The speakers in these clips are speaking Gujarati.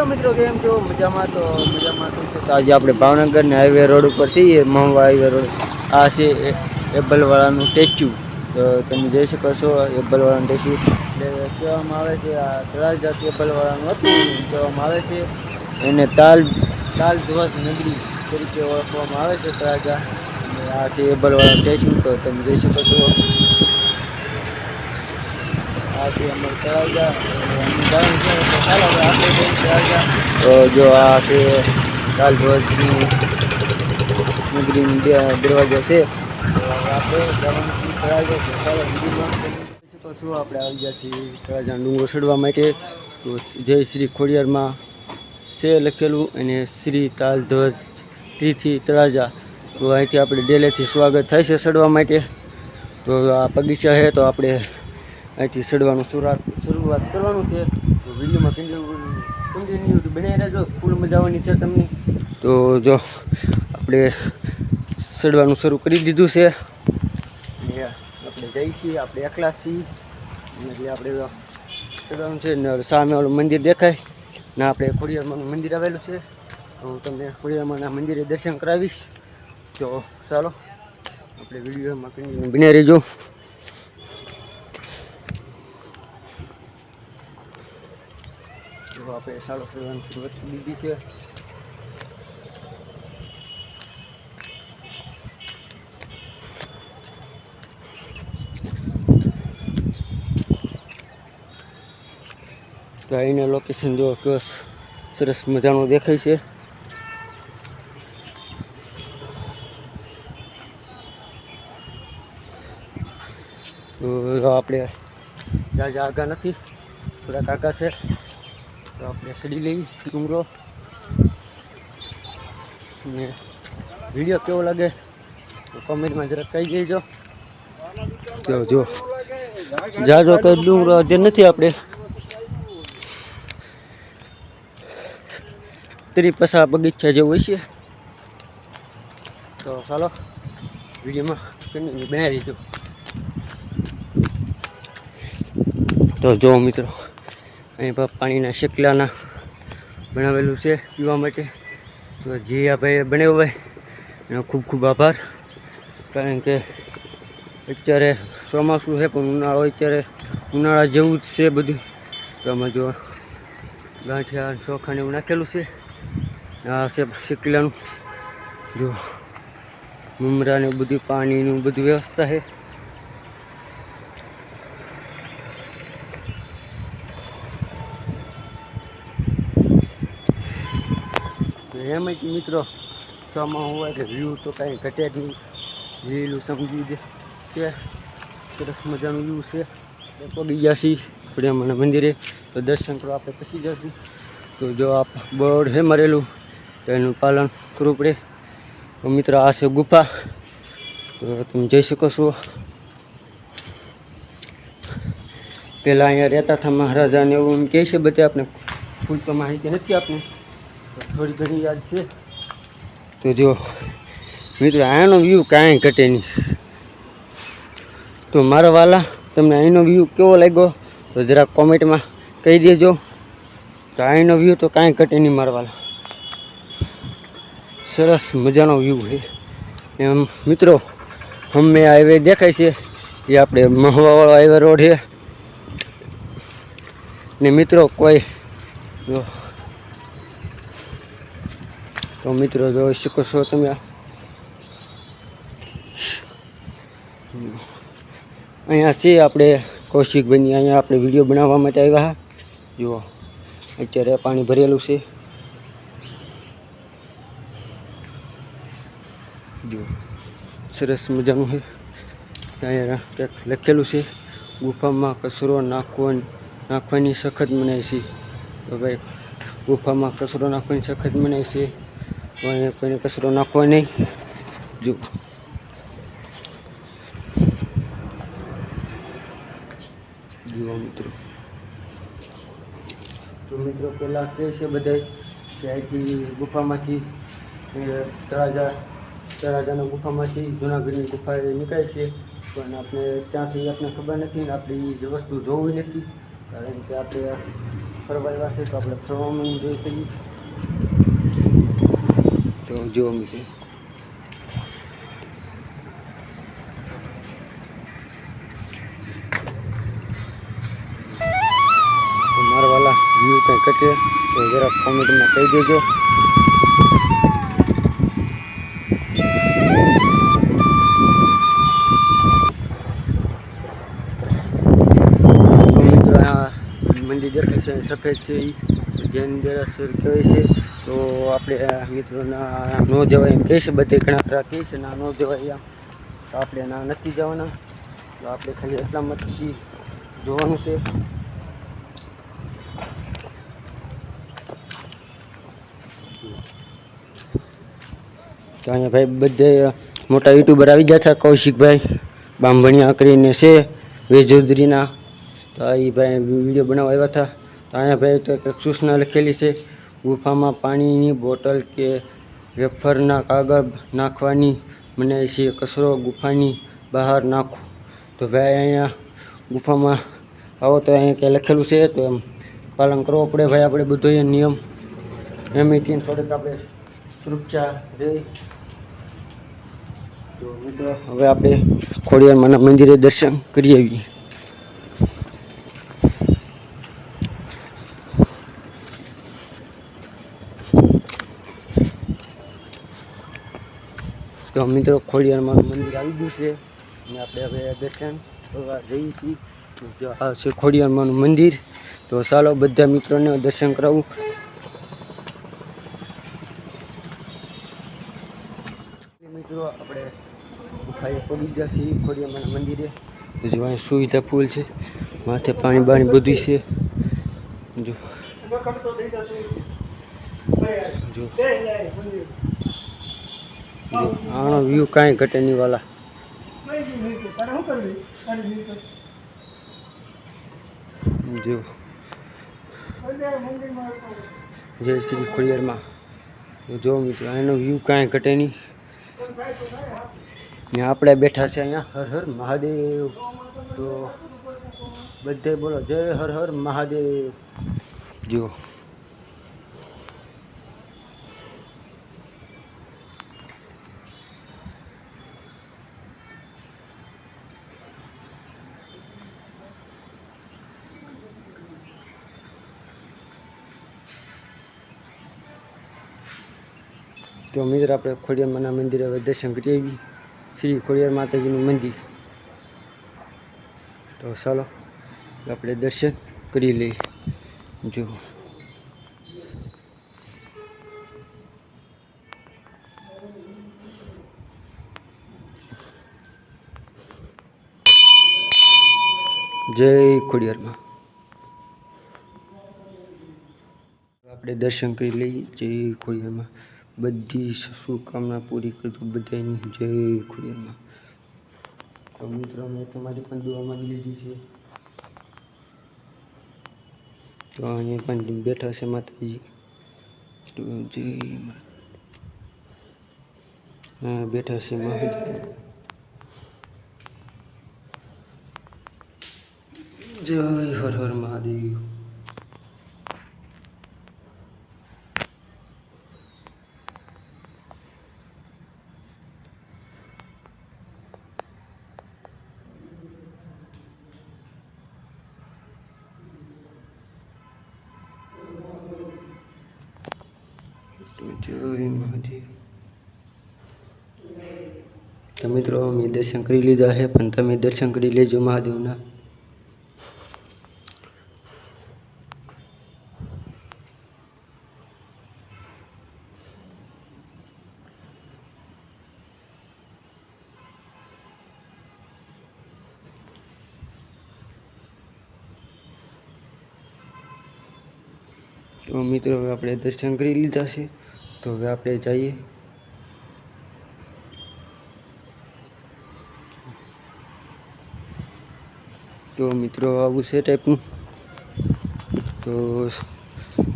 હેલો મિત્રો, કેમ છો? મજામાં તો મજામાં તો છે. તો આજે આપણે ભાવનગર ને હાઈવે રોડ ઉપર છીએ, મહુવા હાઈવે રોડ આ છે એ- એપલવાળાનું સ્ટેચ્યુ તો તમે જોઈ શકો છો, એબલવાળાનું સ્ટેચ્યુ એટલે કહેવામાં આવે છે, આ તળાજા એબલવાળાનું હતું. કહેવામાં આવે છે, એને તાલ તાલ ધ્વજ નગરી તરીકે ઓળખવામાં આવે છે તળાજા આ છે એબલવાળાનું સ્ટેચ્યુ તો તમે જોઈ શકો છો આ છે અમારું તળાજા અને એનું કારણ છે તો જો આ છે કાલભોજની નગરીનો દ- દરવાજા છે. તો હવે આપણે તળાજા આવી ગયા છીએ? તળાજાનો ડુંગર ચડવા માટે. તો જય શ્રી ખોડિયારમાં છે લખેલું અને શ્રી તાલધ્વજ ત્રીથી તળાજા. તો અહીંથી આપણે ડેલેથી સ્વાગત થાય છે ચડવા માટે. તો આ બગીચા છે, તો આપણે અહીંથી ચડવાનું શરૂઆત શરૂઆત કરવાનું છે. તો વિડીયોમાં કન્ટિન્યુ કન્ટિન્યુ બનાવી રહેજો. ફૂલ મજા આવવાની છે તમને. તો જો, આપણે ચડવાનું શરૂ કરી દીધું છે. આપણે જઈ છીએ, આપણે એકલા છીએ. એટલે આપણે ચડવાનું છે ને સામે ઓલું મંદિર દેખાય. ને આપણે ખોડિયારમાંનું મંદિર આવેલું છે. હું તમને ખોડિયારમાંના મંદિરે દર્શન કરાવીશ. તો ચાલો, આપણે વિડીયોમાં કન્ટિન્યુ બને રહેજો. જો આપણે સારો ફેરવાની શરૂઆત કરી દીધી છે. તો અહીંના લોકેશન જો કેવો સરસ મજાનું દેખાય છે. તો આપણે જાજા આગા નથી, થોડાક આગા છે. તો આપણે સડી લઈ ડુંગરો. ને વીડિયો કેવો લાગે? તો કોમેન્ટમાં જરાક કહી દેજો. તો જો. જાજો કઈ ડુંગરો જે નથી આપણે. ત્રિપસા બગીચા જેવું હોય છે. તો ચાલો વિડીયોમાં બનાવી દીધું તો જો મિત્રો. અહીં પાણીના શેકલાના બનાવેલું છે પીવા માટે. તો જે આ ભાઈએ બનાવ્યો હોય એનો ખૂબ ખૂબ આભાર. કારણ કે અત્યારે ચોમાસું છે, પણ ઉનાળો અત્યારે ઉનાળા જેવું જ છે બધું. તો આમાં જો ગાંઠિયા ચોખાને એવું નાખેલું છે. આ છે શેકલાનું. જો મમરાને બધું પાણીનું બધું વ્યવસ્થા છે. જ મિત્રો ચોમાં હોય કે વ્યૂ તો કાંઈ ઘટે જ નહીં. લીલું સમજી દે. છે? સરસ મજાનું વ્યૂ છે. પગી ગયા છીએ ખોડિયામાના મંદિરે. તો દર્શન કરવા આપણે પછી જશું. તો જો આપ બોર્ડ હે મરેલું, તો એનું પાલન કરવું પડે. તો મિત્રો, આ છે ગુફા. તો તમે જઈ શકો છો. પહેલાં અહીંયા રહેતા હતા મહારાજાને એવું એમ કહે છે, બધે આપણે ફૂલ તો માહિતી નથી આપને. તો થોડી ઘણી યાદ છે. તો જો, મિત્રો, આનો વ્યૂ કાંઈ ઘટે નહીં. તો મારા વાલા, તમને અહીંનો વ્યૂ કેવો લાગ્યો? તો જરાક કોમેન્ટમાં કહી દેજો. તો અહીંનો વ્યૂ તો કાંઈ ઘટે નહીં મારા વાલા. સરસ મજાનો વ્યૂ છે. એમ, મિત્રો, હમે હાઈવે દેખાય છે. એ આપણે મહવાવાળો હાઈવે રોડ છે. ને મિત્રો, કોઈ તો મિત્રો જોઈ શકો છો તમે અહીંયા છે આપણે કૌશિકભાઈની અહીંયા આપણે વીડિયો બનાવવા માટે આવ્યા જુઓ, અત્યારે પાણી ભરેલું છે. જુઓ, સરસ મજાનું છે. અહીંયા કંઈક લખેલું છે, ગુફામાં કચરો નાખવા નાખવાની સખત મનાય છે. તો ભાઈ, ગુફામાં કચરો નાખવાની સખત મનાય છે. અહીંયા કોઈને કચરો નાખવા નહીં. જો. જુઓ મિત્રો. તો મિત્રો પહેલાં કહે છે બધાય કે અહીંથી ગુફામાંથી તળાજા, તળાજાના ગુફામાંથી જૂનાગઢની ગુફા એ નીકળે છે. પણ આપણે ત્યાં સુધી આપણે ખબર નથી ને આપણે એ વસ્તુ જોવી નથી. કારણ કે આપણે ફરવા એવા છે તો આપણે ફરવાનું જોઈ કરીએ. તો જો મિત્રો મારા વાલા કંઈ કટે તો જરા કોમેન્ટમાં કહી દેજો. મંદિર દેખાય છે, સફેદ છે ઈ. જૈન દેરાસર કહેવાય છે? તો આપણે મિત્રોના ન જવાય એમ કહીશ બધે ઘણા ખરા કહે છે ના ન જવાય આમ તો આપણે ના નથી જવાના. તો આપણે ખાલી એટલા મતથી જોવાનું છે. તો અહીંયા ભાઈ બધે મોટા યુટ્યુબર આવી ગયા હતા, કૌશિકભાઈ બામભણિયા કરીને છે, વેજોદરીના. તો એ ભાઈ વીડિયો બનાવવા આવ્યા હતા. તો અહીંયા ભાઈ તો એક સૂચના લખેલી છે, ગુફામાં પાણીની બોટલ કે વેફરના કાગળ નાખવાની મનાય છે, કચરો ગુફાની બહાર નાખો. તો ભાઈ અહીંયા ગુફામાં આવો તો અહીંયા કંઈ લખેલું છે તો એમ પાલન કરવું પડે ભાઈ આપણે બધો એ નિયમ. એમથી થોડીક આપણે સુરક્ષા રહી તો મિત્રો, હવે આપણે ખોડિયારમાંના મંદિરે દર્શન કરી આવીએ. તો મિત્રો ખોડિયારમાંનું મંદિર આવી ગયું છે. અને આપણે હવે દર્શન કરવા જઈએ છીએ. આ છે ખોડિયારમાંનું મંદિર. તો ચાલો બધા મિત્રોને દર્શન કરાવું. મિત્રો, આપણે ગુફાએ પડી ગયા છીએ ખોડિયારમાંના મંદિરે. જો અહીં સુવિધા ફૂલ છે. માથે પાણી બાણી બધું છે. જો. જો. આનો વ્યૂ કાંઈ ઘટે નહીં વાલા. જય શ્રી ખોડિયારમાં. જો મિત્રો એનો વ્યૂ કાંઈ ઘટે નહીં. ને આપણે બેઠા છે અહીંયા, હર હર મહાદેવ. તો બધે બોલો, જય હર હર મહાદેવ. જો તો મિત્ર, આપણે ખોડિયારમાંના મંદિરે હવે દર્શન કરી શ્રી ખોડિયાર માતાજીનું મંદિર. તો ચાલો, આપણે દર્શન કરી લઈએ. જો. જય ખોડિયારમાં. આપણે દર્શન કરી લઈએ જય ખોડિયારમાં. બધી શુભકામના પૂરી કરતું બધાની જય ખુડીમાં તો મિત્રો, મેં તમારી પણ દુઆ માંગી લીધી છે. તો અહીંયા પણ બેઠા છે માતાજી. તો જય હા, બેઠા છે મહાદેવ જય હર હર મહાદેવ તો જય મહાદેવ. તો મિત્રો મેં દર્શન કરી લીધા છે, પણ તમે દર્શન કરી લેજો મહાદેવના. તો મિત્રો, હવે આપણે દર્શન કરી લીધા છે. તો હવે આપણે જઈએ. તો મિત્રો, આવું છે ટાઈપનું તો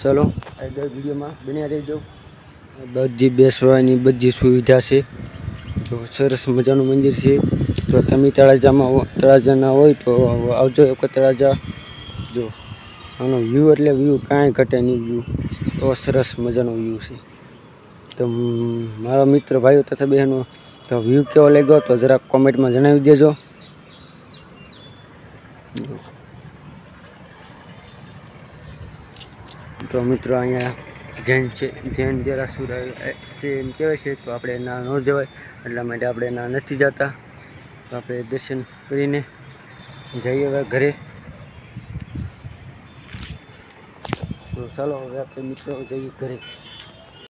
ચાલો, આગળ વિડીયોમાં બન્યા રહેજો. બધી બેસવાની બધી સુવિધા છે. તો સરસ મજાનું મંદિર છે. તો તમે તળાજામાં તળાજાના હોય તો આવજો એક તળાજા. જો, આનો વ્યૂ એટલે વ્યૂ કાંઈ ઘટે નહીં વ્યૂ તો સરસ મજાનો વ્યૂ છે. તો મારા મિત્ર ભાઈઓ તથા બહેનો, તો વ્યૂ કેવો લાગ્યો? તો જરાક કોમેન્ટમાં જણાવી દેજો. તો મિત્રો અહીંયા જૈન છે, જૈન દેરાસુર છે એમ કહેવાય છે, તો આપણે ના ન જવાય, એટલા માટે આપણે ના નથી જતા. તો આપણે દર્શન કરીને જઈએ હવે ઘરે. તો ચાલો હવે આપણે મિત્રો જઈએ ઘરે.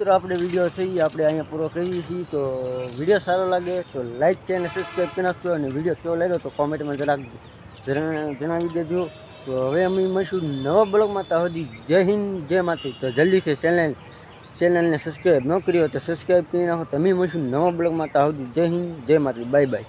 મિત્રો, આપણે વીડિયો એ આપણે અહીંયા પૂરો કરીએ છીએ. તો વીડિયો સારો લાગે તો લાઇક ચેનલ સબસ્ક્રાઈબ કરી નાખજો. અને વીડિયો કેવો લાગ્યો તો કોમેન્ટમાં જરાક જણા- જણાવી દેજો. તો હવે અમે મળીશું નવા બ્લોગમાં તો સુધી જય હિન્દ, જય માતી તો જલ્દીથી ચેનલ ચેનલને સબસ્ક્રાઈબ ન કર્યો તો સબસ્ક્રાઈબ કરી નાખો. તમે મળીશું નવા બ્લોગમાં તો હજી જય હિન્દ, જય માતી બાય બાય